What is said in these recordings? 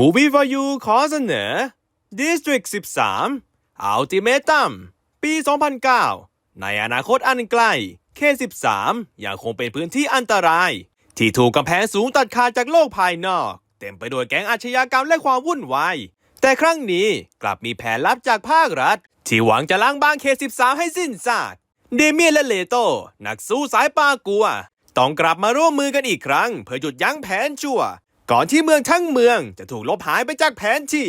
Movie for You ขอเสนอ District 13 Ultimatum ปี 2009 ในอนาคตอันไกล K13 ยังคงเป็นพื้นที่อันตราย ที่ถูกกำแพงสูงตัดขาดจากโลกภายนอก เต็มไปด้วยแก๊งอาชญากรรมและความวุ่นวาย แต่ครั้งนี้กลับมีแผนลับจากภาครัฐ ที่หวังจะล้างบาง K13 ให้สิ้นซากเดเมียนและเลโต นักสู้สายปากัว ต้องกลับมาร่วมมือกันอีกครั้ง เพื่อหยุดยั้งแผนชั่ว ก่อนที่เมืองทั้งเมืองจะถูกลบหายไปจากแผนที่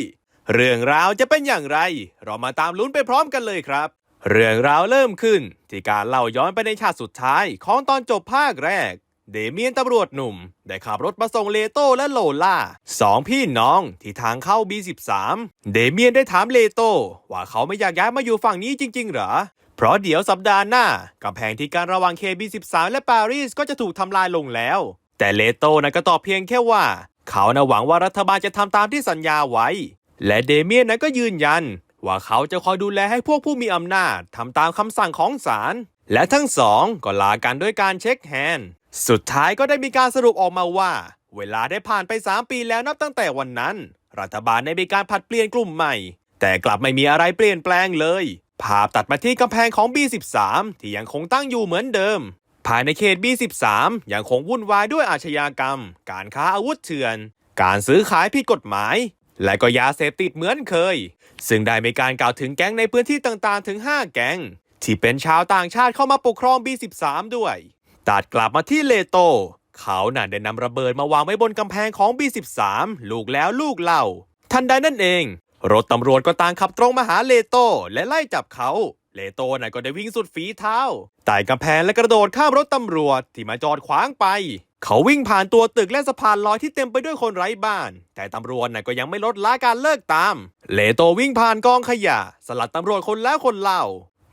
เรื่องราวจะเป็นอย่างไร เรามาตามลุ้นไปพร้อมกันเลยครับ เรื่องราวเริ่มขึ้น ที่การเล่าย้อนไปในชาติสุดท้ายของตอนจบภาคแรก เดเมียนตำรวจหนุ่ม ได้ขับรถมาส่งเลโต้และโลล่าสองพี่น้องที่ทางเข้า B13 เดเมียนได้ถามเลโต้ว่าเขาไม่อยากย้ายมาอยู่ฝั่งนี้จริง ๆ เหรอเพราะเดี๋ยวสัปดาห์หน้ากำแพงที่การระหว่าง KB13 และปารีสก็จะถูกทำลายลงแล้ว แต่เลโต้นก็ตอบเพียงแค่ว่า เขานะหวังว่ารัฐบาลจะทำตามที่สัญญาไว้ และเดเมียนนะก็ยืนยัน ว่าเขาจะคอยดูแลให้พวกผู้มีอำนาจทำตามคำสั่งของศาลและทั้งสองก็ลากันด้วยการเช็คแฮนด์สุดท้ายก็ได้มีการสรุปออกมาว่า เวลาได้ผ่านไป 3 ปีแล้วนับตั้งแต่วันนั้น รัฐบาลได้มีการผัดเปลี่ยนกลุ่มใหม่ แต่กลับไม่มีอะไรเปลี่ยนแปลงเลย ภาพตัดมาที่กำแพงของ B13 ที่ยังคงตั้งอยู่เหมือนเดิม ภายในเขต B13 ยังคงวุ่นวายด้วยอาชญากรรม การค้าอาวุธเถื่อน การซื้อขายผิดกฎหมาย และก็ยาเสพติดเหมือนเคย ซึ่งได้มีการกล่าวถึงแก๊งในพื้นที่ต่างๆ ถึง 5 แก๊ง ที่เป็นชาวต่างชาติเข้ามาปกครอง B13 ด้วย ตัดกลับมาที่เลโต เขาน่ะได้นำระเบิดมาวางไว้บนกำแพงของ B13 ลูกแล้วลูกเล่า ทันใดนั่นเอง รถตำรวจก็ต่างขับตรงมาหาเลโตและไล่จับเขา เลโตน่ะก็ได้วิ่งสุดฝีเท้าไต่กำแพงและกระโดดข้ามรถตำรวจที่มาจอดขวางไป เขาวิ่งผ่านตัวตึกและสะพานลอยที่เต็มไปด้วยคนไร้บ้าน แต่ตำรวจน่ะก็ยังไม่ลดละการเลิกตาม เลโตวิ่งผ่านกองขยะ สลัดตำรวจคนแล้วคนเล่า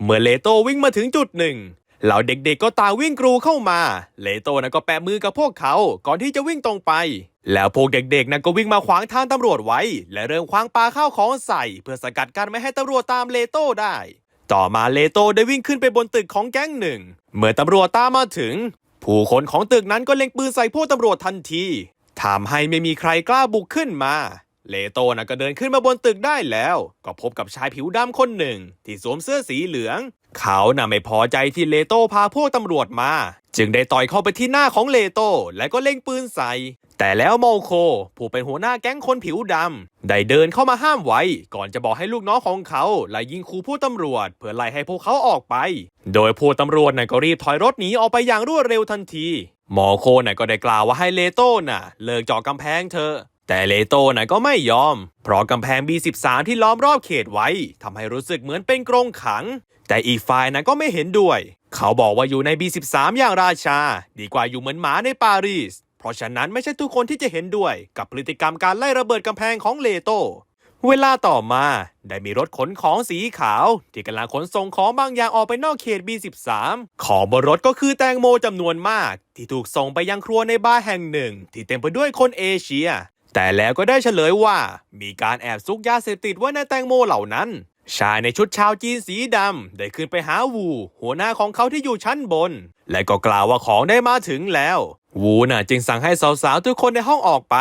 เมื่อเลโตวิ่งมาถึงจุดหนึ่งเหล่าเด็กๆก็ตาวิ่งกรูเข้ามา เลโตนะก็แปะมือกับพวกเขาก่อนที่จะวิ่งตรงไป แล้วพวกเด็กๆนะก็วิ่งมาขวางทางตำรวจไว้ และเริ่มคว้างปาข้าวของใส่ เพื่อสกัดกั้นไม่ให้ตำรวจตามเลโตได้ ต่อมาเลโตได้วิ่งขึ้นไปบนตึกของแก๊งหนึ่ง เมื่อตำรวจตามมาถึง ผู้คนของตึกนั้นก็เล็งปืนใส่พวกตำรวจทันทีทำให้ไม่มีใครกล้าบุกขึ้นมา เลโตนะก็เดินขึ้นมาบนตึกได้แล้ว ก็พบกับชายผิวดำคนหนึ่ง ที่สวมเสื้อสีเหลือง เขาน่ะไม่พอใจที่เลโตพาพวกตำรวจมา จึงได้ต่อยเข้าไปที่หน้าของเลโต และก็เล็งปืนใส่ แต่แล้วโมโค ผู้เป็นหัวหน้าแก๊งคนผิวดำได้เดินเข้ามาห้ามไว้ ก่อนจะบอกให้ลูกน้องของเขาไล่ยิงขู่ผู้ตำรวจ เพื่อไล่ให้พวกเขาออกไป โดยผู้ตำรวจน่ะก็รีบถอยรถหนีออกไปอย่างรวดเร็วทันทีโมโคน่ะก็ได้กล่าวว่าให้เลโต้น่ะ เลิกเจาะกำแพงเธอ แต่เลโต้น่ะก็ไม่ยอม เพราะกำแพง B13 ที่ล้อมรอบเขตไว้ทำให้รู้สึกเหมือนเป็นกรงขัง แต่อีกฝ่ายน่ะก็ไม่เห็นด้วย เขาบอกว่าอยู่ใน B13 อย่างราชา ดีกว่าอยู่เหมือนหมาในปารีส ราะฉะนั้นไม่ใช่ทุกคนที่จะเห็นด้วยกับพฤติกรรมการไล่ระเบิดกำแพงของเลโต เวลาต่อมาได้มีรถขนของสีขาว ที่กำลังขนส่งของบางอย่างออกไปนอกเขต B13 ของบนรถก็คือแตงโมจำนวนมาก ที่ถูกส่งไปยังครัวในบาร์แห่งหนึ่ง ที่เต็มไปด้วยคนเอเชีย แต่แล้วก็ได้เฉลยว่า มีการแอบซุกยาเสพติดไว้ในแตงโมเหล่านั้นชายในชุดชาวจีนสีดำได้ขึ้นไปหาวู หัวหน้าของเขาที่อยู่ชั้นบน และก็กล่าวว่าของได้มาถึงแล้ว วูน่ะจึงสั่งให้สาวๆ ทุกคนในห้องออกไป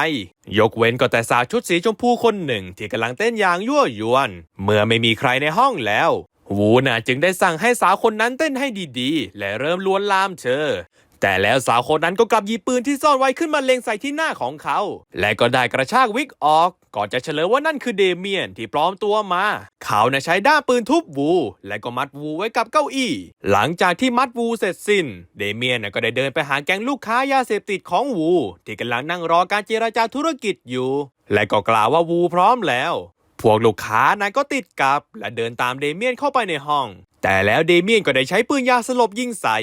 ยกเว้นก็แต่สาวชุดสีชมพูคนหนึ่ง ที่กำลังเต้นอย่างยั่วยวน เมื่อไม่มีใครในห้องแล้ว วูน่ะจึงได้สั่งให้สาวคนนั้นเต้นให้ดีๆ และเริ่มลวนลามเธอ แต่แล้วสาวคนนั้นก็กลับหยิบปืนที่ซ่อนไว้ขึ้นมาเล็งใส่ที่หน้าของเขา และก็ได้กระชากวิกออก ก่อนจะเฉลยว่านั่นคือเดเมียนที่ปลอมตัวมา เขาน่ะใช้ด้ามปืนทุบวู และก็มัดวูไว้กับเก้าอี้ หลังจากที่มัดวูเสร็จสิ้น เดเมียนก็ได้เดินไปหาแก๊งลูกค้ายาเสพติดของวู ที่กำลังนั่งรอการเจราจาธุรกิจอยู่ และก็กล่าวว่าวูพร้อมแล้วพวกลูกค้านั้นก็ติดกับ และเดินตามเดเมียนเข้าไปในห้อง แต่แล้วเดเมียนก็ได้ใช้ปืนยาสลบยิงใส่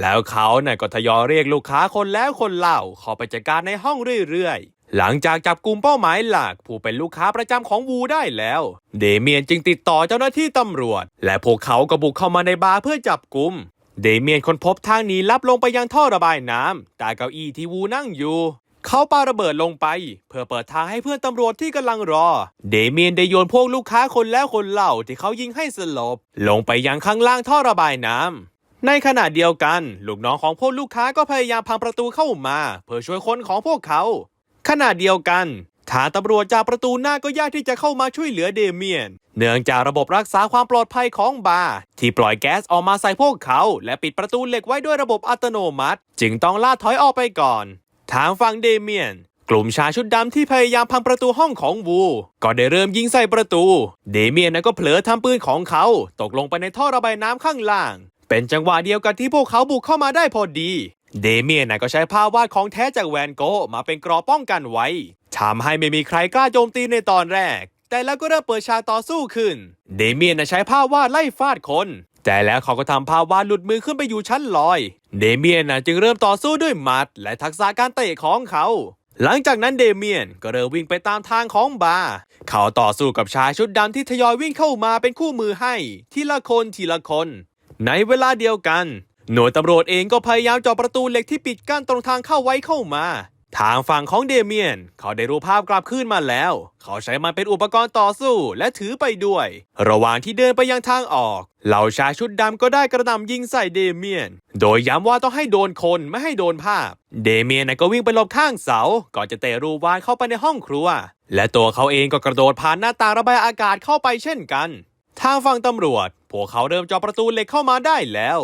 แล้วเขาน่ะก็ทยอยเรียกลูกค้าคนแล้วคนเล่าเข้าไปจัดการในห้องเรื่อยๆ หลังจากจับกลุ่มเป้าหมายหลัก ผู้เป็นลูกค้าประจำของวูได้แล้ว เดเมียนจึงติดต่อเจ้าหน้าที่ตำรวจ และพวกเขาก็บุกเข้ามาในบาร์เพื่อจับกลุ่มเดเมียนค้นพบทางหนีลับลงไปยังท่อระบายน้ำใต้เก้าอี้ที่วูนั่งอยู่เขาปาระเบิดลงไป เพื่อเปิดทางให้เพื่อนตำรวจที่กำลังรอ เดเมียนได้โยนพวกลูกค้าคนแล้วคนเล่าที่เขายิงให้สลบ ลงไปยังข้างล่างท่อระบายน้ำ ในขณะเดียวกัน ลูกน้องของพวกลูกค้าก็พยายามพังประตูเข้ามา เพื่อช่วยคนของพวกเขา ขณะเดียวกันทางตำรวจจากประตูหน้าก็ยากที่จะเข้ามาช่วยเหลือเดเมียน เนื่องจากระบบรักษาความปลอดภัยของบาร์ที่ปล่อยแก๊สออกมาใส่พวกเขา และปิดประตูเหล็กไว้ด้วยระบบอัตโนมัติ จึงต้องล่าถอยออกไปก่อน ทางฝั่งเดเมียน กลุ่มชายชุดดำที่พยายามพังประตูห้องของวู ก็ได้เริ่มยิงใส่ประตู เดเมียนนะก็เผลอทำปืนของเขา ตกลงไปในท่อระบายน้ำข้างล่าง เป็นจังหวะเดียวกันที่พวกเขาบุกเข้ามาได้พอดี เดเมียนนะก็ใช้ภาพวาดของแท้จากแวนโกมาเป็นกรอบป้องกันไว้ทำให้ไม่มีใครกล้าโจมตีในตอนแรก แต่แล้วก็เริ่มเปิดฉากต่อสู้ขึ้น เดเมียนนะใช้ภาพวาดไล่ฟาดคน แต่แล้วเขาก็ทำภาพวาดหลุดมือขึ้นไปอยู่ชั้นลอย เดเมียนนะจึงเริ่มต่อสู้ด้วยหมัด และทักษะการเตะของเขาหลังจากนั้นเดเมียนก็เริ่มวิ่งไปตามทางของบาร์เขาต่อสู้กับชายชุดดำที่ทยอยวิ่งเข้ามาเป็นคู่มือให้ ทีละคนทีละคน ในเวลาเดียวกัน หน่วยตำรวจเองก็พยายามเจาะประตูเหล็กที่ปิดกั้นตรงทางเข้าไว้เข้ามา ทางฝั่งของเดเมียน เขาได้รูปภาพกลับขึ้นมาแล้ว เขาใช้มันเป็นอุปกรณ์ต่อสู้และถือไปด้วย ระหว่างที่เดินไปยังทางออก เหล่าชายชุดดำก็ได้กระหน่ำยิงใส่เดเมียน โดยย้ำว่าต้องให้โดนคนไม่ให้โดนภาพ เดเมียนก็วิ่งไปหลบข้างเสา ก่อนจะเตะรูวานเข้าไปในห้องครัว และตัวเขาเองก็กระโดดผ่านหน้าต่างระบายอากาศเข้าไปเช่นกัน ทางฝั่งตำรวจ พวกเขาเริ่มจาะประตูเหล็กเข้ามาได้แล้ว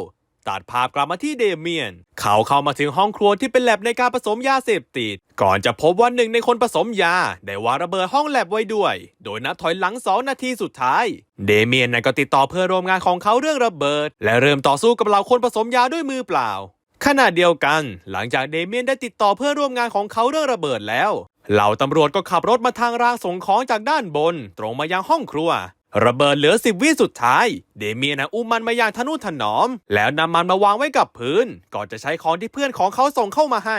ตัดภาพกลับมาที่เดเมียน เขาเข้ามาถึงห้องครัวที่เป็นแลบในการผสมยาเสพติด ก่อนจะพบว่าหนึ่งในคนผสมยา ได้วางระเบิดห้องแลบไว้ด้วย โดยนับถอยหลังสองนาทีสุดท้าย เดเมียนนั้นก็ติดต่อเพื่อนร่วมงานของเขาเรื่องระเบิด และเริ่มต่อสู้กับเหล่าคนผสมยาด้วยมือเปล่า ขณะเดียวกัน หลังจากเดเมียนได้ติดต่อเพื่อนร่วมงานของเขาเรื่องระเบิดแล้ว เหล่าตำรวจก็ขับรถมาทางรางส่งของจากด้านบน ตรงมายังห้องครัว ระเบิดเหลือสิบวิสุดท้าย เดเมียนะอุ้มมันมาอย่างทนุถนอม แล้วนำมันมาวางไว้กับพื้น ก่อนจะใช้ของที่เพื่อนของเขาส่งเข้ามาให้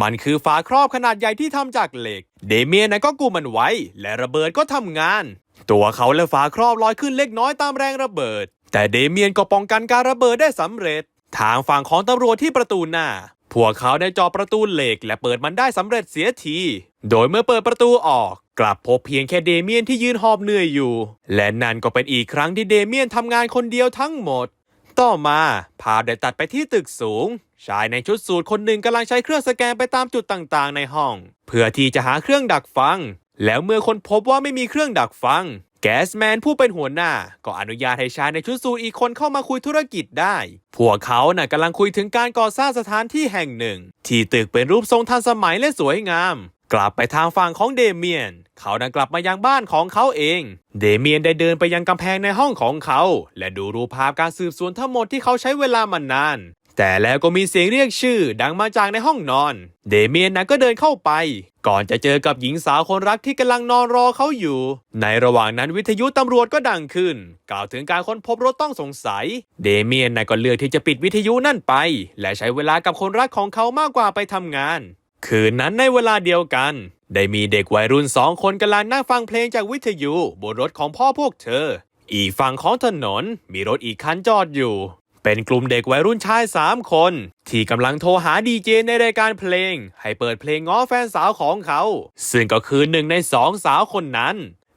มันคือฝาครอบขนาดใหญ่ที่ทำจากเหล็ก เดเมียนะก็กู้มันไว้ และระเบิดก็ทำงาน ตัวเขาและฝาครอบลอยขึ้นเล็กน้อยตามแรงระเบิด แต่เดเมียนก็ป้องกันการระเบิดได้สำเร็จ ทางฝั่งของตำรวจที่ประตูหน้าพวกเขาได้จาะประตูเหล็ก และเปิดมันได้สำเร็จเสียที โดยเมื่อเปิดประตูออก กลับพบเพียงแค่เดเมียนที่ยืนหอบเหนื่อยอยู่ และนั่นก็เป็นอีกครั้งที่เดเมียนทำงานคนเดียวทั้งหมด ต่อมาภาพได้ตัดไปที่ตึกสูง ชายในชุดสูทคนหนึ่งกำลังใช้เครื่องสแกนไปตามจุดต่างๆ ในห้อง เพื่อที่จะหาเครื่องดักฟัง แล้วเมื่อคนพบว่าไม่มีเครื่องดักฟัง แกสแมนผู้เป็นหัวหน้า ก็อนุญาตให้ชายในชุดสูทอีกคนเข้ามาคุยธุรกิจได้ พวกเขาน่ะกำลังคุยถึงการก่อสร้างสถานที่แห่งหนึ่ง ที่ตึกเป็นรูปทรงทันสมัยและสวยงาม กลับไปทางฝั่งของเดเมียน เขาดันกลับมายังบ้านของเขาเอง เดเมียนได้เดินไปยังกำแพงในห้องของเขา และดูรูปภาพการสืบสวนทั้งหมดที่เขาใช้เวลามานาน แต่แล้วก็มีเสียงเรียกชื่อดังมาจากในห้องนอน เดเมียนนะก็เดินเข้าไป ก่อนจะเจอกับหญิงสาวคนรักที่กำลังนอนรอเขาอยู่ ในระหว่างนั้นวิทยุตำรวจก็ดังขึ้น กล่าวถึงการค้นพบรถต้องสงสัย เดเมียนนะก็เลือกที่จะปิดวิทยุนั่นไป และใช้เวลากับคนรักของเขามากกว่าไปทำงาน คืนนั้นในเวลาเดียวกัน ได้มีเด็กวัยรุ่นสองคนกำลังนั่งฟังเพลงจากวิทยุบนรถของพ่อพวกเธอ อีกฝั่งของถนนมีรถอีกคันจอดอยู่ เป็นกลุ่มเด็กวัยรุ่นชายสามคน ที่กำลังโทรหาดีเจในรายการเพลง ให้เปิดเพลงง้อแฟนสาวของเขา ซึ่งก็คือหนึ่งในสองสาวคนนั้น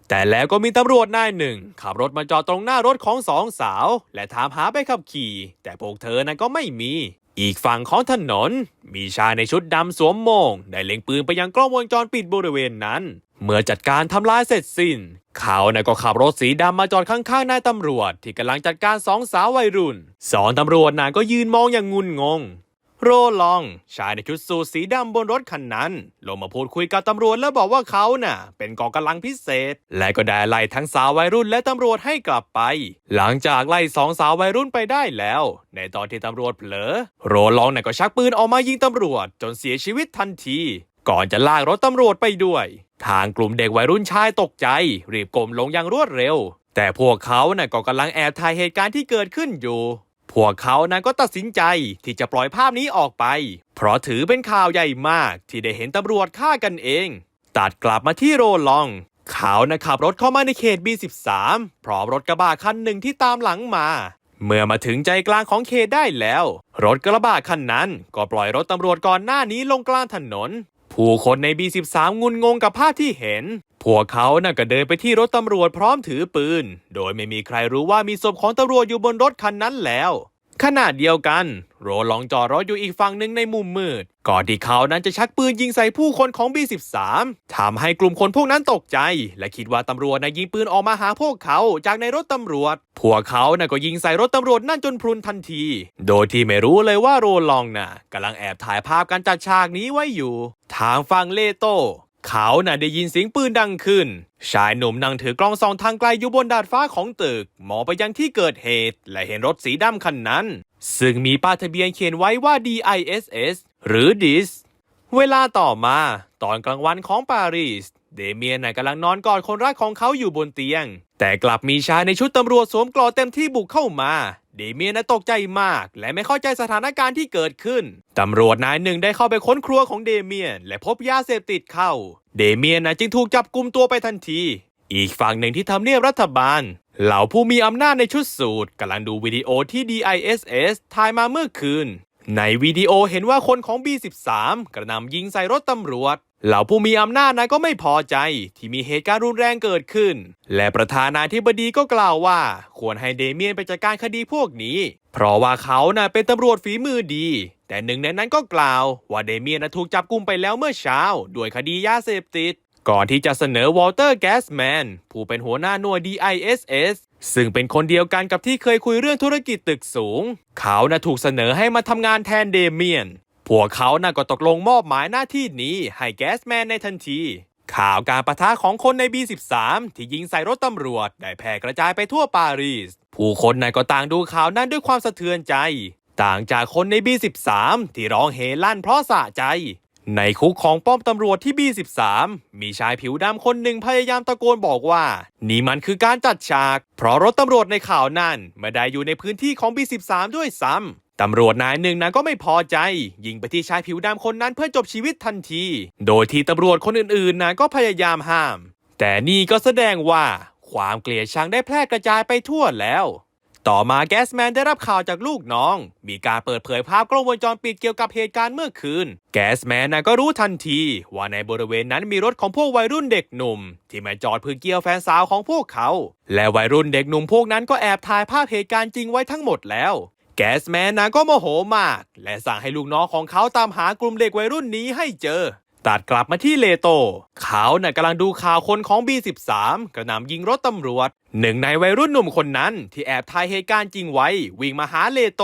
แต่แล้วก็มีตำรวจนายหนึ่ง ขับรถมาจอดตรงหน้ารถของสองสาว และถามหาไปขับขี่ แต่พวกเธอนั้นก็ไม่มี อีกฝั่งของถนน มีชายในชุดดำสวมโมงได้เล็งปืนไปยังกล้องวงจรปิดบริเวณนั้น เมื่อจัดการทำลายเสร็จสิ้น เขานะก็ขับรถสีดำมาจอดข้างๆนายตำรวจ ที่กำลังจัดการสองสาววัยรุ่น สองตำรวจน่ะก็ยืนมองอย่างงุนงง โรลอง ชายในชุดสูทสีดำบนรถคันนั้น ลงมาพูดคุยกับตำรวจแล้วบอกว่าเขาน่ะ เป็นกองกำลังพิเศษ และก็ได้ไล่ทั้งสาววัยรุ่นและตำรวจให้กลับไป หลังจากไล่สองสาววัยรุ่นไปได้แล้ว ในตอนที่ตำรวจเผลอ โรลองน่ะก็ชักปืนออกมายิงตำรวจ จนเสียชีวิตทันที ก่อนจะลากรถตำรวจไปด้วย ทางกลุ่มเด็กวัยรุ่นชายตกใจ รีบก้มลงอย่างรวดเร็ว แต่พวกเขาน่ะก็กำลังแอบถ่ายเหตุการณ์ที่เกิดขึ้นอยู่ พวกเขานั้นก็ตัดสินใจที่จะปล่อยภาพนี้ออกไป เพราะถือเป็นข่าวใหญ่มากที่ได้เห็นตำรวจฆ่ากันเอง ตัดกลับมาที่โรลอง เขานะขับรถเข้ามาในเขต B13 พร้อมรถกระบะคันหนึ่งที่ตามหลังมา เมื่อมาถึงใจกลางของเขตได้แล้ว รถกระบะคันนั้นก็ปล่อยรถตำรวจก่อนหน้านี้ลงกลางถนน ผู้คนใน B13 งุนงงกับภาพที่เห็น พวกเขาน่ะก็เดินไปที่รถตำรวจพร้อมถือปืน โดยไม่มีใครรู้ว่ามีศพของตำรวจอยู่บนรถคันนั้นแล้ว ขณะเดียวกัน โรลองจอดรถอยู่อีกฝั่งหนึ่งในมุมมืด ก่อนที่เขานั้นจะชักปืนยิงใส่ผู้คนของ B13 ทำให้กลุ่มคนพวกนั้นตกใจ และคิดว่าตำรวจนะยิงปืนออกมาหาพวกเขาจากในรถตำรวจ พวกเขาน่ะก็ยิงใส่รถตำรวจนั่นจนพรุนทันที โดยที่ไม่รู้เลยว่าโรลองน่ะกำลังแอบถ่ายภาพการจัดฉากนี้ไว้อยู่ ทางฝั่งเลโตเขาน่ะได้ยินเสียงปืนดังขึ้น ชายหนุ่มนั่งถือกล้องส่องทางไกลอยู่บนดาดฟ้าของตึกมองไปยังที่เกิดเหตุ และเห็นรถสีดำคันนั้น ซึ่งมีป้ายทะเบียนเขียนไว้ว่า DISS หรือ DIS เวลาต่อมา ตอนกลางวันของปารีส เดเมียนน่ะกำลังนอนกอดคนรักของเขาอยู่บนเตียง แต่กลับมีชายในชุดตำรวจสวมกลอเต็มที่บุกเข้ามา เดเมียนน่ะตกใจมาก และไม่เข้าใจสถานการณ์ที่เกิดขึ้น ตำรวจนายหนึ่งได้เข้าไปค้นครัวของเดเมียน และพบยาเสพติดเข้า เดเมียนน่ะจึงถูกจับกลุมตัวไปทันที อีกฝั่งหนึ่งที่ทำเนียบรัฐบาล เหล่าผู้มีอำนาจในชุดสูตรกำลังดูวิดีโอที่ DISS ถ่ายมาเมื่อคืน ในวิดีโอเห็นว่าคนของ B13 กระหนำยิงใส่รถตำรวจ เหล่าผู้มีอำนาจนั้นก็ไม่พอใจ ที่มีเหตุการณ์รุนแรงเกิดขึ้น และประธานาธิบดีก็กล่าวว่า ควรให้เดเมียนไปจัดการคดีพวกนี้ เพราะว่าเขาน่ะเป็นตำรวจฝีมือดี แต่หนึ่งในนั้นก็กล่าวว่าเดเมียนน่ะถูกจับกุมไปแล้วเมื่อเช้าด้วยคดียาเสพติด ก่อนที่จะเสนอวอลเตอร์แกสแมนผู้เป็นหัวหน้าหน่วย DISS ซึ่งเป็นคนเดียวกันกับที่เคยคุยเรื่องธุรกิจตึกสูง เขาน่ะถูกเสนอให้มาทำงานแทนเดเมียน พวกเขาน่ะก็ตกลงมอบหมายหน้าที่นี้ให้แกสแมนในทันที ข่าวการประทะของคนใน B13 ที่ยิงใส่รถตำรวจ ได้แพร่กระจายไปทั่วปารีส ผู้คนน่ะก็ต่างดูข่าวนั้นด้วยความสะเทือนใจ ต่างจากคนใน B13 ที่ร้องเฮลั่นเพราะสะใจ ในคุกของป้อมตำรวจที่ B13 มีชายผิวดำคนหนึ่งพยายามตะโกนบอกว่า นี่มันคือการจัดฉาก เพราะรถตำรวจในข่าวนั้นไม่ได้อยู่ในพื้นที่ของ B13 ด้วยซ้ำตำรวจนายหนึ่งนั้นก็ไม่พอใจ ยิงไปที่ชายผิวดำคนนั้นเพื่อจบชีวิตทันที โดยที่ตำรวจคนอื่นๆนั้นก็พยายามห้าม แต่นี่ก็แสดงว่าความเกลียดชังได้แพร่กระจายไปทั่วแล้ว ต่อมาแกสแมนได้รับข่าวจากลูกน้อง มีการเปิดเผยภาพกล้องวงจรปิดเกี่ยวกับเหตุการณ์เมื่อคืน แกสแมนนะก็รู้ทันที ว่าในบริเวณนั้นมีรถของพวกวัยรุ่นเด็กหนุ่ม ที่มาจอดเพื่อเกี่ยวแฟนสาวของพวกเขา และวัยรุ่นเด็กหนุ่มพวกนั้นก็แอบถ่ายภาพเหตุการณ์จริงไว้ทั้งหมดแล้วแกสแมนนะก็โมโหมาก และสั่งให้ลูกน้องของเขาตามหากลุ่มเด็กวัยรุ่นนี้ให้เจอ ตัดกลับมาที่เลโต เขาน่ะกำลังดูข่าวคนของ B13 กระหน่ำยิงรถตำรวจ หนึ่งในวัยรุ่นหนุ่มคนนั้นที่แอบถ่ายเหตุการณ์จริงไว้ วิ่งมาหาเลโต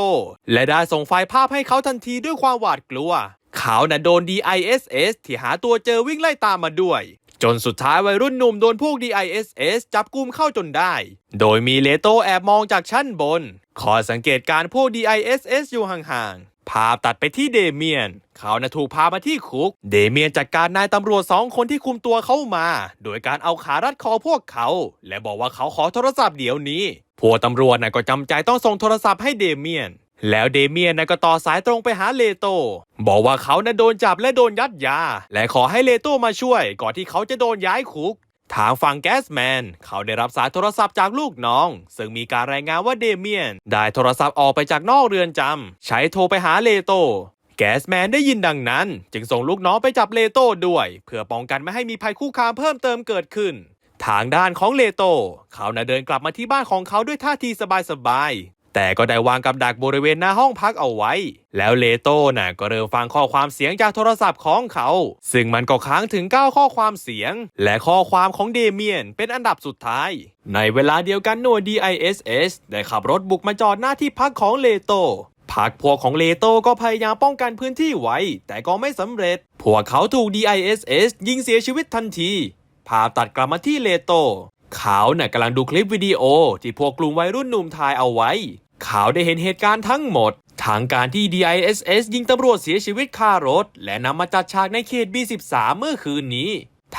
และได้ส่งไฟล์ภาพให้เขาทันทีด้วยความหวาดกลัว เขาน่ะโดน DISS ที่หาตัวเจอวิ่งไล่ตามมาด้วย จนสุดท้ายวัยรุ่นหนุ่มโดนพวก DISS จับกุมเข้าจนได้ โดยมีเลโตแอบมองจากชั้นบนคอยสังเกตการพวก DISS อยู่ห่าง ภาพตัดไปที่เดเมียน เขาน่ะถูกพามาที่คุก เดเมียนจัดการนายตำรวจสองคนที่คุมตัวเขามา โดยการเอาขารัดคอพวกเขา และบอกว่าเขาขอโทรศัพท์เดี๋ยวนี้ พวกตำรวจน่ะก็จำใจต้องส่งโทรศัพท์ให้เดเมียน แล้วเดเมียนน่ะก็ต่อสายตรงไปหาเลโต บอกว่าเขาน่ะโดนจับและโดนยัดยา และขอให้เลโตมาช่วย ก่อนที่เขาจะโดนย้ายคุก ทางฝั่งแกสแมน เขาได้รับสายโทรศัพท์จากลูกน้อง ซึ่งมีการรายงานว่าเดเมียน ได้โทรศัพท์ออกไปจากนอกเรือนจำใช้โทรไปหาเลโต แกสแมนได้ยินดังนั้น จึงส่งลูกน้องไปจับเลโต้ด้วย เพื่อป้องกันไม่ให้มีภัยคุกคามเพิ่มเติมเกิดขึ้น ทางด้านของเลโต เขาน่ะเดินกลับมาที่บ้านของเขาด้วยท่าทีสบายๆ แต่ก็ได้วางกับดักบริเวณหน้าห้องพักเอาไว้ แล้วเลโต้น่ะก็เริ่มฟังข้อความเสียงจากโทรศัพท์ของเขา ซึ่งมันก็ค้างถึง 9 ข้อความเสียง และข้อความของเดเมียนเป็นอันดับสุดท้าย ในเวลาเดียวกันหน่วย DISS ได้ขับรถบุกมาจอดหน้าที่พักของเลโต้พักพวกของเลโต้ก็พยายามป้องกันพื้นที่ไว้ แต่ก็ไม่สำเร็จ พวกเขาถูก DISS ยิงเสียชีวิตทันที ภาพตัดกลับมาที่เลโต้เขาน่ะกำลังดูคลิปวิดีโอที่พวกกลุ่มวัยรุ่นหนุ่มถ่ายเอาไว้ เขาได้เห็นเหตุการณ์ทั้งหมด ทางการที่ DISS ยิงตำรวจเสียชีวิตคารถ และนำมาจัดฉากในเขต B13 เมื่อคืนนี้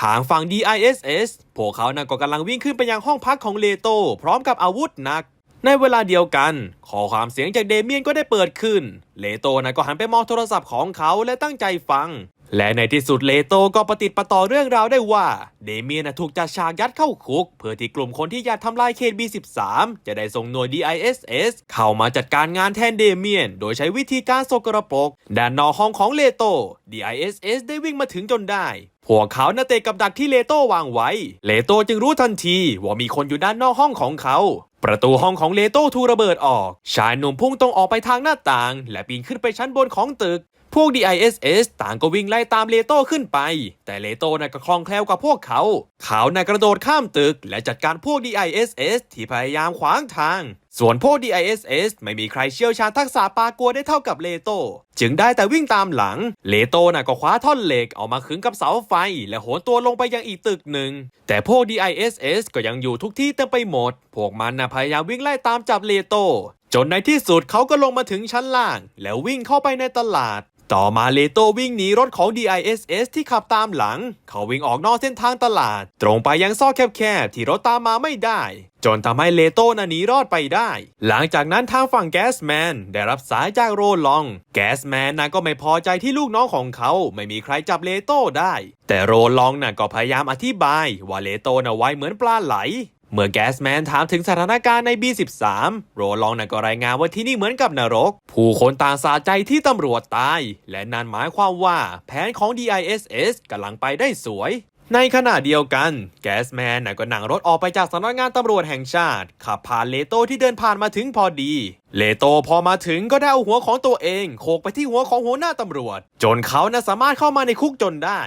ทางฝั่ง DISS พวกเขาน่ะก็กำลังวิ่งขึ้นไปยังห้องพักของเลโต พร้อมกับอาวุธหนัก ในเวลาเดียวกัน ขอความเสียงจากเดเมียนก็ได้เปิดขึ้น เลโตนะก็หันไปมองโทรศัพท์ของเขาและตั้งใจฟัง และในที่สุดเลโตก็ประติดประต่อเรื่องราวได้ว่า เดเมียนนถูกจัดฉากยัดเข้าคุก เพื่อที่กลุ่มคนที่อยากทำลายเขต B13 จะได้ส่งหน่วย DISS เข้ามาจัดการงานแทนเดเมียน โดยใช้วิธีการสกระปกด้านนอกห้องของเลโต DISS ได้วิ่งมาถึงจนได้พวกเขาน่ะเตะกับดักที่เลโต้วางไว้ เลโต้จึงรู้ทันทีว่ามีคนอยู่ด้านนอกห้องของเขา ประตูห้องของเลโต้ทูระเบิดออก ชายหนุ่มพุ่งตรงออกไปทางหน้าต่าง และปีนขึ้นไปชั้นบนของตึก พวก DISS ต่างก็วิ่งไล่ตามเลโต้ขึ้นไป แต่เลโต้น่ะก็คล่องแคล่วกว่าพวกเขา เขาน่ะกระโดดข้ามตึก และจัดการพวก DISS ที่พยายามขวางทาง ส่วนพวก DISS ไม่มีใครเชี่ยวชาญทักษะปากัวได้เท่ากับเลโต้จึงได้แต่วิ่งตามหลัง เลโต้น่ะก็คว้าท่อนเหล็กเอามาขึงกับเสาไฟ และโหนตัวลงไปยังอีกตึกหนึ่ง แต่พวก DISS ก็ยังอยู่ทุกที่เต็มไปหมด พวกมันน่ะพยายามวิ่งไล่ตามจับเลโต้จนในที่สุดเขาก็ลงมาถึงชั้นล่าง แล้ววิ่งเข้าไปในตลาด ต่อมาเลโต้วิ่งหนีรถของ DISS ที่ขับตามหลัง เขาวิ่งออกนอกเส้นทางตลาด ตรงไปยังซอกแคบๆที่รถตามมาไม่ได้ จนทำให้เลโต้น่ะหนีรอดไปได้ หลังจากนั้นทางฝั่งแกสแมนได้รับสายจากโรลอง แกสแมนน่ะก็ไม่พอใจที่ลูกน้องของเขา ไม่มีใครจับเลโต้ได้ แต่โรลองน่ะก็พยายามอธิบาย ว่าเลโต้น่ะไวเหมือนปลาไหล เมื่อแกสแมนถามถึงสถานการณ์ใน B13 โรลองน่ะก็รายงานว่าที่นี่เหมือนกับนรก ผู้คนต่างสาใจที่ตำรวจตาย และนั่นหมายความว่าแผนของ DISS กำลังไปได้สวย ในขณะเดียวกัน แกสแมนน่ะก็นั่งรถออกไปจากสำนักงานตำรวจแห่งชาติ ขับผ่านเลโตที่เดินผ่านมาถึงพอดี เลโตพอมาถึงก็ได้เอาหัวของตัวเอง โขกไปที่หัวของหัวหน้าตำรวจ จนเขาน่ะสามารถเข้ามาในคุกจนได้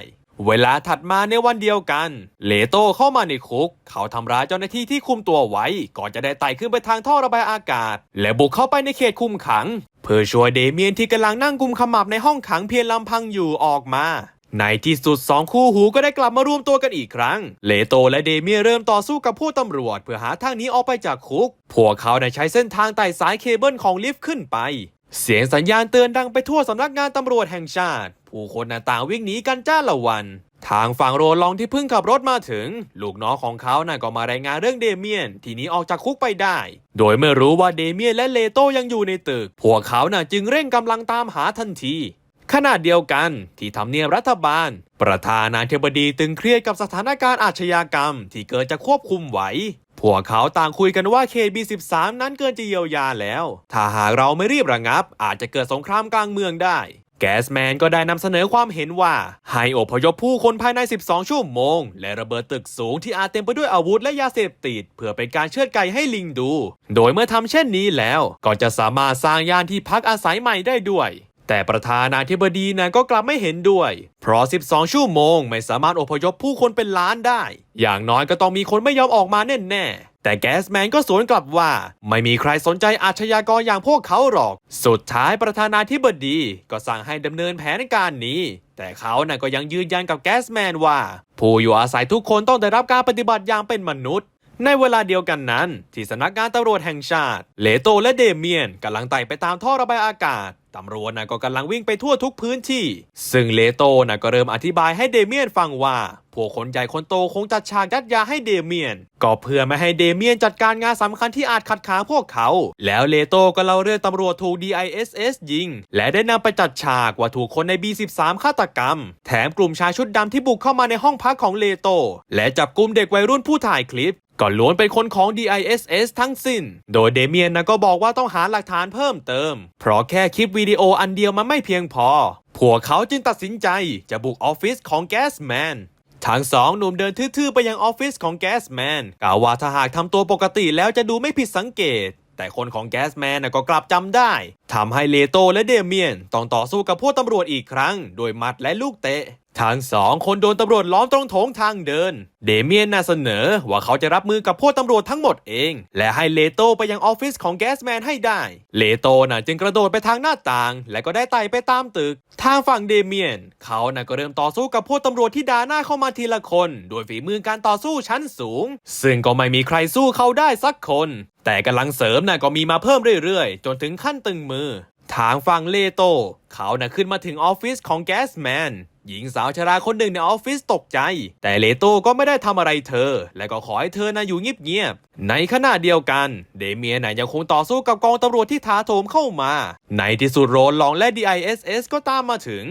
เวลาถัดมาในวันเดียวกัน เลโตเข้ามาในคุก เขาทำร้ายเจ้าหน้าที่ที่คุมตัวไว้ ก่อนจะได้ไต่ขึ้นไปทางท่อระบายอากาศ และบุกเข้าไปในเขตคุมขัง เพื่อช่วยเดเมียนที่กำลังนั่งกุมขมับในห้องขังเพียงลำพังอยู่ออกมาในที่สุดสองคู่หูก็ได้กลับมารวมตัวกันอีกครั้ง เลโตและเดเมียนเริ่มต่อสู้กับผู้ตำรวจ เพื่อหาทางนี้ออกไปจากคุก พวกเขาได้ใช้เส้นทางไต่สายเคเบิลของลิฟต์ขึ้นไป เสียงสัญญาณเตือนดังไปทั่วสำนักงานตำรวจแห่งชาติ ผู้คนน่ะต่างวิ่งหนีกันจ้าละวัน ทางฝั่งโรลองที่เพิ่งขับรถมาถึง ลูกน้องของเขาน่ะก็มารายงานเรื่องเดเมียน ที่นี้ออกจากคุกไปได้ โดยเมื่อรู้ว่าเดเมียนและเลโตยังอยู่ในตึก พวกเขาน่ะจึงเร่งกำลังตามหาทันทีขณะเดียวกันที่ทำเนียบรัฐบาล ประธานาธิบดีตึงเครียดกับสถานการณ์อาชญากรรม ที่เกินจะควบคุมไหว พวกเขาต่างคุยกันว่า KB13 นั้นเกินจะเยียวยาแล้ว ถ้าหากเราไม่รีบระงับ อาจจะเกิดสงครามกลางเมืองได้ แกสแมนก็ได้นำเสนอความเห็นว่า ให้อพยพผู้คนภายใน 12 ชั่วโมง และระเบิดตึกสูงที่อาจเต็มไปด้วยอาวุธและยาเสพติด เพื่อเป็นการเชือดไก่ให้ลิงดู โดยเมื่อทำเช่นนี้แล้ว ก็จะสามารถสร้างย่านที่พักอาศัยใหม่ได้ด้วย แต่ประธานาธิบดีนั้นก็กลับไม่เห็นด้วย เพราะ 12 ชั่วโมงไม่สามารถอพยพผู้คนเป็นล้านได้ อย่างน้อยก็ต้องมีคนไม่ยอมออกมาแน่ๆ แต่แกสแมนก็สวนกลับว่า ไม่มีใครสนใจอาชญากรอย่างพวกเขาหรอก สุดท้ายประธานาธิบดีก็สั่งให้ดำเนินแผนการนี้ แต่เขาน่ะก็ยังยืนยันกับแกสแมนว่า ผู้อยู่อาศัยทุกคนต้องได้รับการปฏิบัติอย่างเป็นมนุษย์ในเวลาเดียวกันนั้น ที่สำนักงานตำรวจแห่งชาติ เลโตและเดเมียนกำลังไต่ไปตามท่อระบายอากาศ ตำรวจนะก็กำลังวิ่งไปทั่วทุกพื้นที่ ซึ่งเลโตนะก็เริ่มอธิบายให้เดเมียนฟังว่า พวกคนใหญ่คนโตคงจัดฉากยัดยาให้เดเมียน ก็เพื่อไม่ให้เดเมียนจัดการงานสำคัญที่อาจขัดขาพวกเขา แล้วเลโตก็เล่าเรื่องตำรวจถูก DISS ยิง และได้นำไปจัดฉากว่าถูกคนใน B13 ฆาตกรรม แถมกลุ่มชายชุดดำที่บุกเข้ามาในห้องพักของเลโต และจับกลุ่มเด็กวัยรุ่นผู้ถ่ายคลิป ก็ล้วนเป็นคนของ DISS ทั้งสิ้น โดยเดเมียนนะก็บอกว่าต้องหาหลักฐานเพิ่มเติม เพราะแค่คลิปวิดีโออันเดียวมันไม่เพียงพอ พวกเขาจึงตัดสินใจจะบุกออฟฟิศของแกสแมนทั้งสองหนุ่มเดินทื่อๆ ไปยังออฟฟิศของแกสแมนกล่าวว่าถ้าหากทำตัวปกติแล้วจะดูไม่ผิดสังเกต แต่คนของแกสแมนก็กลับจำได้ทำให้เลโตและเดเมียนต้องต่อสู้กับพวกตำรวจอีกครั้ง โดยมัดและลูกเตะ ทั้งสองคนโดนตำรวจล้อมตรงโถงทางเดิน เดเมียนน่ะเสนอว่าเขาจะรับมือกับพวกตำรวจทั้งหมดเอง และให้เลโตไปยังออฟฟิศของแกสแมนให้ได้ เลโตน่ะจึงกระโดดไปทางหน้าต่าง และก็ได้ไต่ไปตามตึก ทางฝั่งเดเมียน เขาน่ะก็เริ่มต่อสู้กับพวกตำรวจที่ด่าหน้าเข้ามาทีละคน โดยฝีมือการต่อสู้ชั้นสูง ซึ่งก็ไม่มีใครสู้เขาได้สักคน แต่กำลังเสริมน่ะก็มีมาเพิ่มเรื่อยๆ จนถึงขั้นตึงมือ ทางฝั่งเลโต เขาน่ะขึ้นมาถึงออฟฟิศของแกสแมนหญิงสาวชราคนหนึ่งในออฟฟิศตกใจ แต่เลโตก็ไม่ได้ทำอะไรเธอ และก็ขอให้เธอน่ะอยู่เงียบๆในขณะเดียวกัน เดเมียนน่ะยังคงต่อสู้กับกองตำรวจที่ท้าโถมเข้ามา ในที่สุดโรนลองและ DISS ก็ตามมาถึง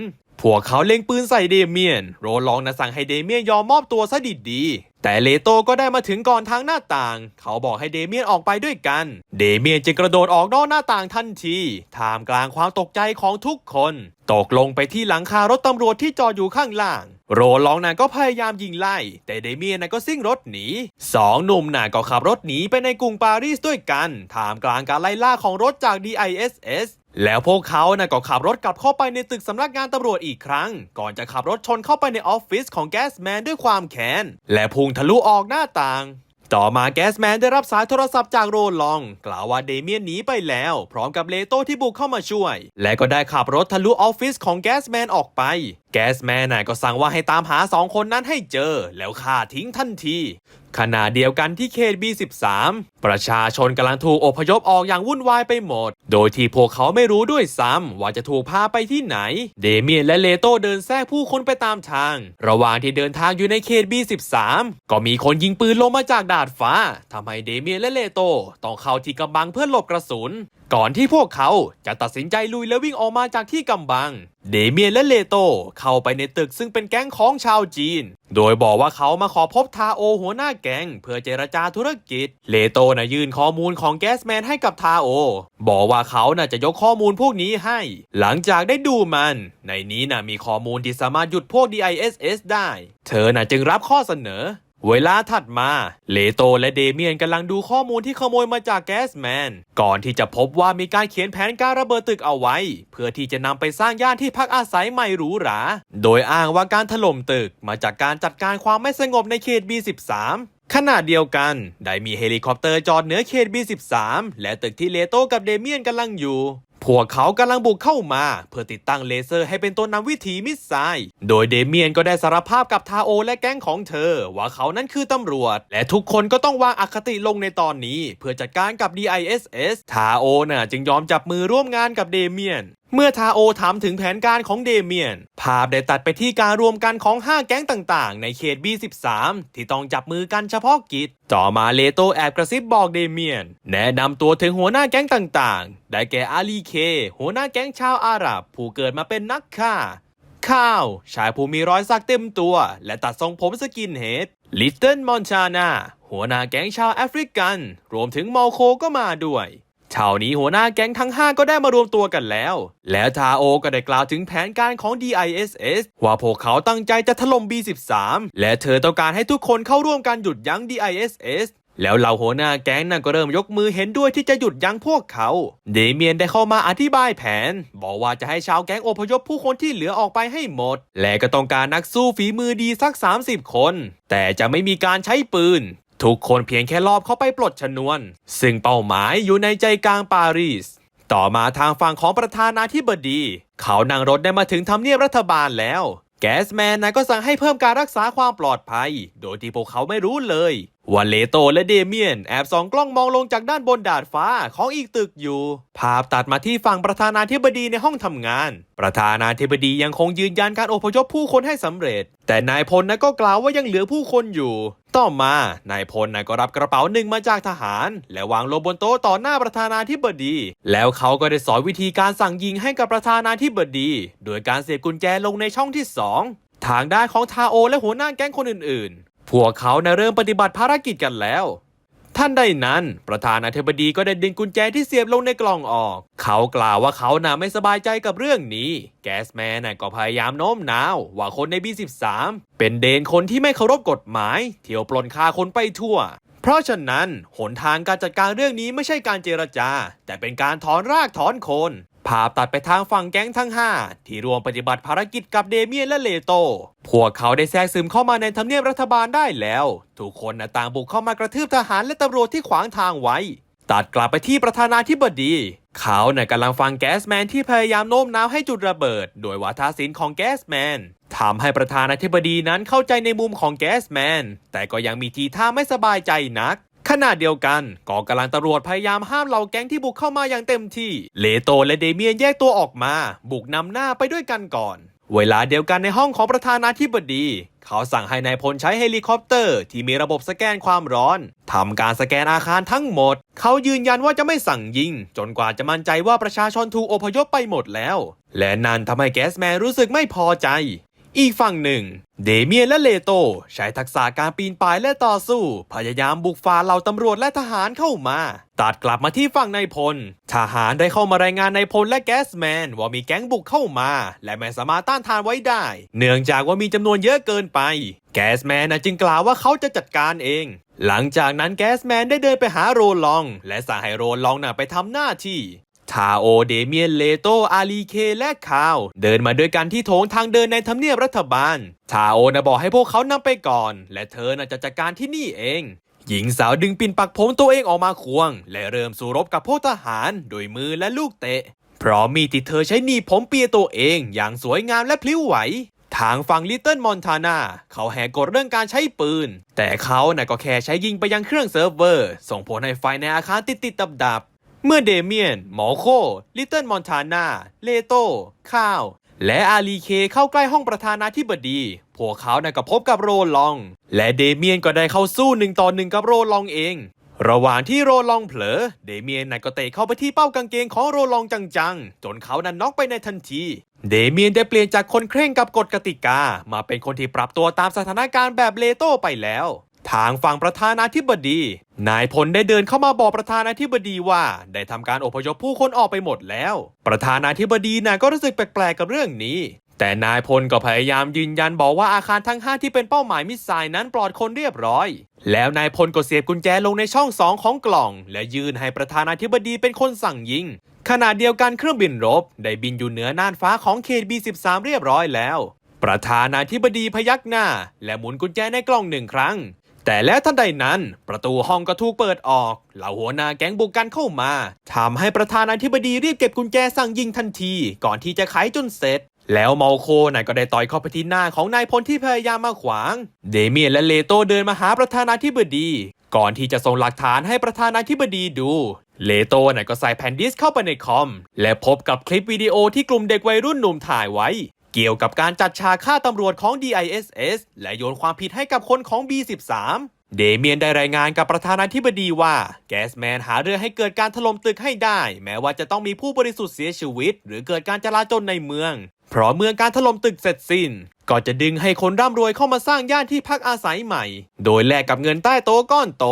พวกเขาเล็งปืนใส่เดเมียน โรลองนะสั่งให้เดเมียนยอมมอบตัวซะดีแต่เลโตก็ได้มาถึงก่อนทางหน้าต่าง เขาบอกให้เดเมียนออกไปด้วยกัน เดเมียนจึงกระโดดออกนอกหน้าต่างทันทีท่ามกลางความตกใจของทุกคน ตกลงไปที่หลังคารถตำรวจที่จอดอยู่ข้างล่าง โรลองน่ะก็พยายามยิงไล่ แต่เดเมียนน่ะก็ซิ่งรถหนีสองหนุ่มน่ะก็ขับรถหนีไปในกรุงปารีสด้วยกันท่ามกลางการไล่ล่าของรถจาก DISS แล้วพวกเขาน่ะก็ขับรถกลับเข้าไปในตึกสำนักงานตำรวจอีกครั้ง ก่อนจะขับรถชนเข้าไปในออฟฟิศของแก๊สแมนด้วยความแค้น และพุ่งทะลุออกหน้าต่าง ต่อมาแก๊สแมนได้รับสายโทรศัพท์จากโรลอง กล่าวว่าเดเมียนหนีไปแล้ว พร้อมกับเลโต้ที่บุกเข้ามาช่วย และก็ได้ขับรถทะลุออฟฟิศของแก๊สแมนออกไป แก๊สแมนน่ะก็สั่งว่าให้ตามหาสองคนนั้นให้เจอ แล้วฆ่าทิ้งทันที ขณะเดียวกันที่เขต B13 ประชาชนกำลังถูกอพยพออกอย่างวุ่นวายไปหมด โดยที่พวกเขาไม่รู้ด้วยซ้ำว่าจะถูกพาไปที่ไหน เดเมียนและเลโต้เดินแทรกผู้คนไปตามทาง ระหว่างที่เดินทางอยู่ในเขต B13 ก็มีคนยิงปืนลงมาจากดาดฟ้าทำให้เดเมียนและเลโต้ต้องเข้าที่กำบังเพื่อหลบกระสุน ก่อนที่พวกเขาจะตัดสินใจลุยและวิ่งออกมาจากที่กำบัง เดเมียนและเลโตเข้าไปในตึกซึ่งเป็นแก๊งของชาวจีน โดยบอกว่าเขามาขอพบทาโอหัวหน้าแก๊งเพื่อเจรจาธุรกิจ เลโตนะยื่นข้อมูลของแกสแมนให้กับทาโอ บอกว่าเขาน่ะจะยกข้อมูลพวกนี้ให้ หลังจากได้ดูมัน ในนี้น่ะมีข้อมูลที่สามารถหยุดพวก DISS ได้ เธอน่ะจึงรับข้อเสนอ เวลาถัดมา เลโตและเดเมียนกำลังดูข้อมูลที่ขโมยมาจากแกสแมน ก่อนที่จะพบว่ามีการเขียนแผนการระเบิดตึกเอาไว้ เพื่อที่จะนำไปสร้างย่านที่พักอาศัยใหม่หรูหรา โดยอ้างว่าการถล่มตึกมาจากการจัดการความไม่สงบในเขต B13 ขณะเดียวกัน ได้มีเฮลิคอปเตอร์จอดเหนือเขต B13 และตึกที่เลโตกับเดเมียนกำลังอยู่พวกเขากำลังบุกเข้ามา เพื่อติดตั้งเลเซอร์ให้เป็นตัวนำวิถีมิสไซล์โดยเดเมียนก็ได้สารภาพกับทาโอและแก๊งของเธอ ว่าเขานั้นคือตำรวจ และทุกคนก็ต้องวางอคติลงในตอนนี้ เพื่อจัดการกับ DISS ทาโอน่ะจึงยอมจับมือร่วมงานกับเดเมียน เมื่อทาโอถามถึงแผนการของเดเมียน ภาพได้ตัดไปที่การรวมกันของ 5 แก๊งต่างๆ ในเขต B13 ที่ต้องจับมือกันเฉพาะกิจ ต่อมาเลโตแอบกระซิบบอกเดเมียน แนะนำตัวถึงหัวหน้าแก๊งต่างๆ ได้แก่อาลีเค หัวหน้าแก๊งชาวอาหรับ ผู้เกิดมาเป็นนักฆ่า ข้าว ชายผู้มีรอยสักเต็มตัว และตัดทรงผมสกินเฮดลิตเติ้ลมอนชานาหัวหน้าแก๊งชาวแอฟริกัน รวมถึงมอลโคก็มาด้วย เท่านี้หัวหน้าแก๊งทั้ง 5 ก็ได้มารวมตัวกันแล้ว แล้วทาโอก็ได้กล่าวถึงแผนการของ DISS ว่าพวกเขาตั้งใจจะถล่ม B13 และเธอต้องการให้ทุกคนเข้าร่วมกันหยุดยั้ง DISS แล้วเหล่าหัวหน้าแก๊งนั่นก็เริ่มยกมือเห็นด้วยที่จะหยุดยั้งพวกเขา เดเมียนได้เข้ามาอธิบายแผน บอกว่าจะให้ชาวแก๊งอพยพผู้คนที่เหลือออกไปให้หมด และก็ต้องการนักสู้ฝีมือดีสัก 30 คน แต่จะไม่มีการใช้ปืน ทุกคนเพียงแค่รอบเข้าไปปลดชนวน ซึ่งเป้าหมายอยู่ในใจกลางปารีส ต่อมาทางฝั่งของประธานาธิบดี เขานั่งรถได้มาถึงทำเนียบรัฐบาลแล้ว แกสแมนนะก็สั่งให้เพิ่มการรักษาความปลอดภัย โดยที่พวกเขาไม่รู้เลยว่าเลโตและเดเมียน แอบส่องกล้องมองลงจากด้านบนดาดฟ้าของอีกตึกอยู่ ภาพตัดมาที่ฝั่งประธานาธิบดีในห้องทำงาน ประธานาธิบดียังคงยืนยันการอพยพผู้คนให้สำเร็จ แต่นายพลนะก็กล่าวว่ายังเหลือผู้คนอยู่ ต่อมานายพลนะก็รับกระเป๋าหนึ่งมาจากทหาร และวางลงบนโต๊ะต่อหน้าประธานาธิบดี แล้วเขาก็ได้สอนวิธีการสั่งยิงให้กับประธานาธิบดี โดยการเสียบกุญแจลงในช่องที่สองทางด้านของทาโอและหัวหน้าแก๊งคนอื่นๆ พวกเขานะเริ่มปฏิบัติภารกิจกันแล้ว ท่านใดนั้น ประธานาธิบดีก็ได้ดึงกุญแจที่เสียบลงในกล่องออก เขากล่าวว่าเขาน่ะไม่สบายใจกับเรื่องนี้ แกสแมนน่ะก็พยายามโน้มน้าว ว่าคนใน B13 เป็นเดนคนที่ไม่เคารพกฎหมาย เที่ยวปล้นฆ่าคนไปทั่ว เพราะฉะนั้น หนทางการจัดการเรื่องนี้ไม่ใช่การเจรจา แต่เป็นการถอนรากถอนโคน ภาพตัดไปทางฝั่งแก๊งทั้ง 5 ที่รวมปฏิบัติภารกิจกับเดเมียนและเลโต พวกเขาได้แทรกซึมเข้ามาในทำเนียบรัฐบาลได้แล้ว ทุกคนนต่างบุกเข้ามากระทืบทหารและตำรวจที่ขวางทางไว้ ตัดกลับไปที่ประธานาธิบดี เขาน่ะกำลังฟังแก๊สแมนที่พยายามโน้มน้าวให้จุดระเบิด โดยวาทศิลป์ของแก๊สแมนทำให้ประธานาธิบดีนั้นเข้าใจในมุมของแก๊สแมนแต่ก็ยังมีทีท่าไม่สบายใจนัก ขณะเดียวกันกองกำลังตำรวจพยายามห้ามเหล่าแก๊งที่บุกเข้ามาอย่างเต็มที่ เลโตและเดเมียนแยกตัวออกมา บุกนำหน้าไปด้วยกันก่อน เวลาเดียวกันในห้องของประธานาธิบดี เขาสั่งให้นายพลใช้เฮลิคอปเตอร์ ที่มีระบบสแกนความร้อนทำการสแกนอาคารทั้งหมด เขายืนยันว่าจะไม่สั่งยิง จนกว่าจะมั่นใจว่าประชาชนถูกอพยพไปหมดแล้ว และนั่นทำให้แกสแมนรู้สึกไม่พอใจ อีกฝั่งหนึ่ง เดเมียนและเลโต ใช้ทักษะการปีนป่ายและต่อสู้ พยายามบุกฝ่าเหล่าตำรวจและทหารเข้ามาตัดกลับมาที่ฝั่งนายพล ทหารได้เข้ามารายงานนายพลและแกสแมน ว่ามีแก๊งบุกเข้ามา และไม่สามารถต้านทานไว้ได้ เนื่องจากว่ามีจำนวนเยอะเกินไป แกสแมนจึงกล่าวว่าเขาจะจัดการเอง หลังจากนั้นแกสแมนได้เดินไปหาโรลอง และสั่งให้โรลองน่ะไปทำหน้าที่ ทาโอเดเมียนเลโตอาลีเคและคาว เดินมาด้วยกันที่โถงทางเดินในทำเนียบรัฐบาล ทาโอนะบอกให้พวกเขานำไปก่อน และเธอน่ะจะจัดการที่นี่เองหญิงสาวดึงปิ่นปักผมตัวเองออกมาควง และเริ่มสู้รบกับพวกทหารโดยมือและลูกเตะ พร้อมมีดที่เธอใช้หนีผมเปียตัวเองอย่างสวยงามและพลิ้วไหว ทางฝั่งลิตเติ้ลมอนทานาเขาแหกกฎเรื่องการใช้ปืน แต่เขาน่ะก็แค่ใช้ยิงไปยังเครื่องเซิร์ฟเวอร์ ส่งผลให้ไฟในอาคารติดติดดับดับ เมื่อเดเมียน หมอโค ลิตเติ้ลมอนทานา เลโต้ ข้าว และอาลีเคเข้าใกล้ห้องประธานาธิบดี พวกเขานะก็พบกับโรลอง และเดเมียนก็ได้เข้าสู้หนึ่งต่อหนึ่งกับโรลองเอง ระหว่างที่โรลองเผลอ เดเมียนน่ะก็เตะเข้าไปที่เป้ากางเกงของโรลองจังๆ จนเขานั้นน็อกไปในทันที เดเมียนได้เปลี่ยนจากคนเคร่งกับกฎกติกา มาเป็นคนที่ปรับตัวตามสถานการณ์แบบเลโต้ไปแล้ว ทางฝั่งประธานาธิบดี นายพลได้เดินเข้ามาบอกประธานาธิบดีว่า ได้ทำการอพยพผู้คนออกไปหมดแล้ว ประธานาธิบดีน่ะก็รู้สึกแปลกๆกับเรื่องนี้ แต่นายพลก็พยายามยืนยันบอกว่าอาคารทั้ง 5 ที่เป็นเป้าหมายมิสไซล์นั้นปลอดคนเรียบร้อย แล้วนายพลก็เสียบกุญแจลงในช่องสองของกล่อง และยื่นให้ประธานาธิบดีเป็นคนสั่งยิงขณะเดียวกันเครื่องบินรบ ได้บินอยู่เหนือน่านฟ้าของเขต B13 เรียบร้อยแล้ว ประธานาธิบดีพยักหน้า และหมุนกุญแจในกล่องหนึ่งครั้ง แต่แล้วทันใดนั้นประตูห้องก็ถูกเปิดออกเหล่าหัวหน้าแก๊งบุกกันเข้ามาทำให้ประธานาธิบดีรีบเก็บกุญแจสั่งยิงทันที ก่อนที่จะไขจนเสร็จ แล้วเมาโคน่ะก็ได้ต่อยเข้าไปที่หน้าของนายพลที่พยายามมาขวาง เดเมียนและเลโตเดินมาหาประธานาธิบดี ก่อนที่จะส่งหลักฐานให้ประธานาธิบดีดูเลโตน่ะก็ใส่แผ่นดิสเข้าไปในคอม และพบกับคลิปวิดีโอที่กลุ่มเด็กวัยรุ่นหนุ่มถ่ายไว้ เกี่ยวกับการจัดฉากฆ่าตำรวจของ DISS และโยนความผิดให้กับคนของ B13 เดเมียนได้รายงานกับประธานาธิบดีว่า แกสแมนหาเรื่องให้เกิดการถล่มตึกให้ได้ แม้ว่าจะต้องมีผู้บริสุทธิ์เสียชีวิต หรือเกิดการจลาจลในเมือง เพราะเมื่อการถล่มตึกเสร็จสิ้น ก็จะดึงให้คนร่ำรวยเข้ามาสร้างย่านที่พักอาศัยใหม่ โดยแลกกับเงินใต้โต๊ะก้อนโต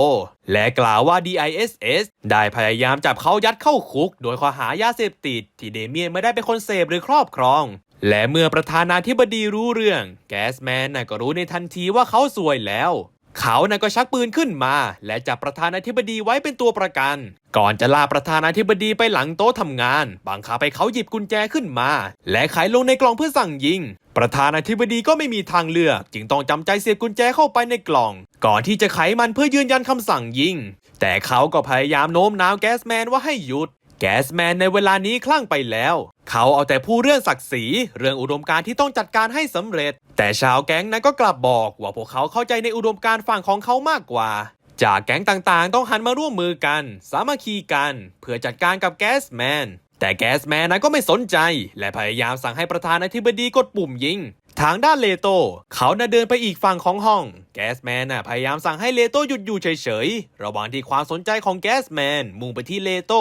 และกล่าวว่า DISS ได้พยายามจับเขายัดเข้าคุก โดยข้อหายาเสพติด ที่เดเมียนไม่ได้เป็นคนเสพหรือครอบครอง และเมื่อประธานาธิบดีรู้เรื่อง แกสแมนน่ะก็รู้ในทันทีว่าเขาสวยแล้ว เขาน่ะก็ชักปืนขึ้นมา และจับประธานาธิบดีไว้เป็นตัวประกัน ก่อนจะลาประธานาธิบดีไปหลังโต๊ะทำงาน บังคับให้เขาหยิบกุญแจขึ้นมา และไขลงในกล่องเพื่อสั่งยิง ประธานาธิบดีก็ไม่มีทางเลือก จึงต้องจำใจเสียบกุญแจเข้าไปในกล่อง ก่อนที่จะไขมันเพื่อยืนยันคำสั่งยิง แต่เขาก็พยายามโน้มน้าวแกสแมนว่าให้หยุดแกสแมนในเวลานี้คลั่งไปแล้ว เขาเอาแต่พูดเรื่องศักดิ์ศรีเรื่องอุดมการณ์ที่ต้องจัดการให้สำเร็จ แต่ชาวแก๊งนั้นก็กลับบอกว่าพวกเขาเข้าใจในอุดมการณ์ฝั่งของเขามากกว่า จากแก๊งต่างๆ ต้องหันมาร่วมมือกัน สามัคคีกัน เพื่อจัดการกับแก๊สแมนแต่แก๊สแมนนั้นก็ไม่สนใจ และพยายามสั่งให้ประธานาธิบดีกดปุ่มยิง ทางด้านเลโต เขาน่ะเดินไปอีกฝั่งของห้อง แกสแมนน่ะพยายามสั่งให้เลโตหยุดอยู่เฉยๆ ระหว่างที่ความสนใจของแกสแมนมุ่งไปที่เลโต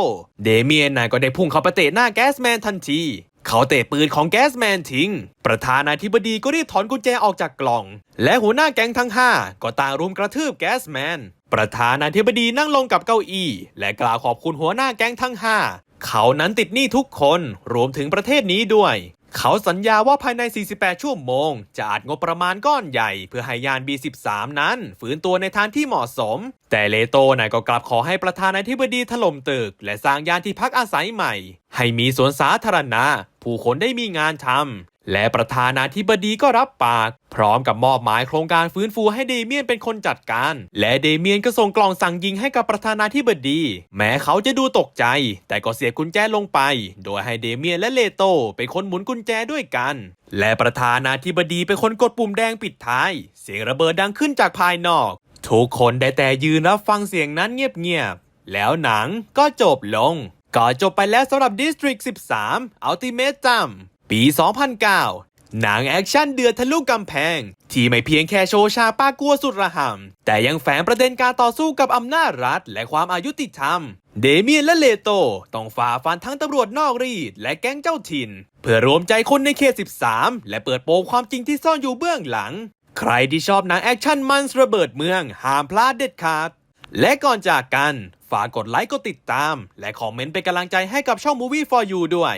เดเมียนน่ะก็ได้พุ่งเข้าไปเตะหน้าแกสแมนทันทีเขาเตะปืนของแกสแมนทิ้ง ประธานาธิบดีก็รีบถอนกุญแจออกจากกล่อง และหัวหน้าแก๊งทั้ง 5 ก็ต่างรุมกระทืบแกสแมน ประธานาธิบดีนั่งลงกับเก้าอี้ และกล่าวขอบคุณหัวหน้าแก๊งทั้ง 5 เขานั้นติดหนี้ทุกคน รวมถึงประเทศนี้ด้วย เขาสัญญาว่าภายใน 48 ชั่วโมง จะอาจงบประมาณก้อนใหญ่ เพื่อให้ยาน B13 นั้น ฝืนตัวในทางที่เหมาะสม แต่เลโตนายก็กลับขอให้ประธานาธิบดีถล่มตึก และสร้างยานที่พักอาศัยใหม่ ให้มีสวนสาธารณะ ผู้คนได้มีงานทำ และประธานาธิบดีก็รับปาก พร้อมกับมอบหมายโครงการฟื้นฟูให้เดเมียนเป็นคนจัดการ และเดเมียนก็ส่งกล่องสั่งยิงให้กับประธานาธิบดี แม้เขาจะดูตกใจ แต่ก็เสียบกุญแจลงไป โดยให้เดเมียนและเลโตเป็นคนหมุนกุญแจด้วยกัน และประธานาธิบดีเป็นคนกดปุ่มแดงปิดท้าย เสียงระเบิดดังขึ้นจากภายนอก ทุกคนได้แต่ยืนรับฟังเสียงนั้นเงียบๆแล้วหนังก็จบลงก็จบไปแล้วสำหรับ District 13 Ultimate จำ ปี 2009 หนังแอคชั่นเดือดทะลุกำแพง ที่ไม่เพียงแค่โชว์ชาป้ากลัวสุดระห่ำแต่ยังแฝงประเด็นการต่อสู้กับอำนาจรัฐ และความอายุติธรรม เดเมียนและเลโต ต้องฝ่าฟันทั้งตำรวจนอกรีด และแก๊งเจ้าถิ่น เพื่อรวมใจคนในเขต 13 และเปิดโปงความจริงที่ซ่อนอยู่เบื้องหลัง ใครที่ชอบหนังแอคชั่นมันระเบิดเมืองห้ามพลาดเด็ดขาดและก่อนจากกัน ฝากกดไลค์กดติดตาม และคอมเมนต์เป็นกำลังใจให้กับช่อง Movie for You ด้วย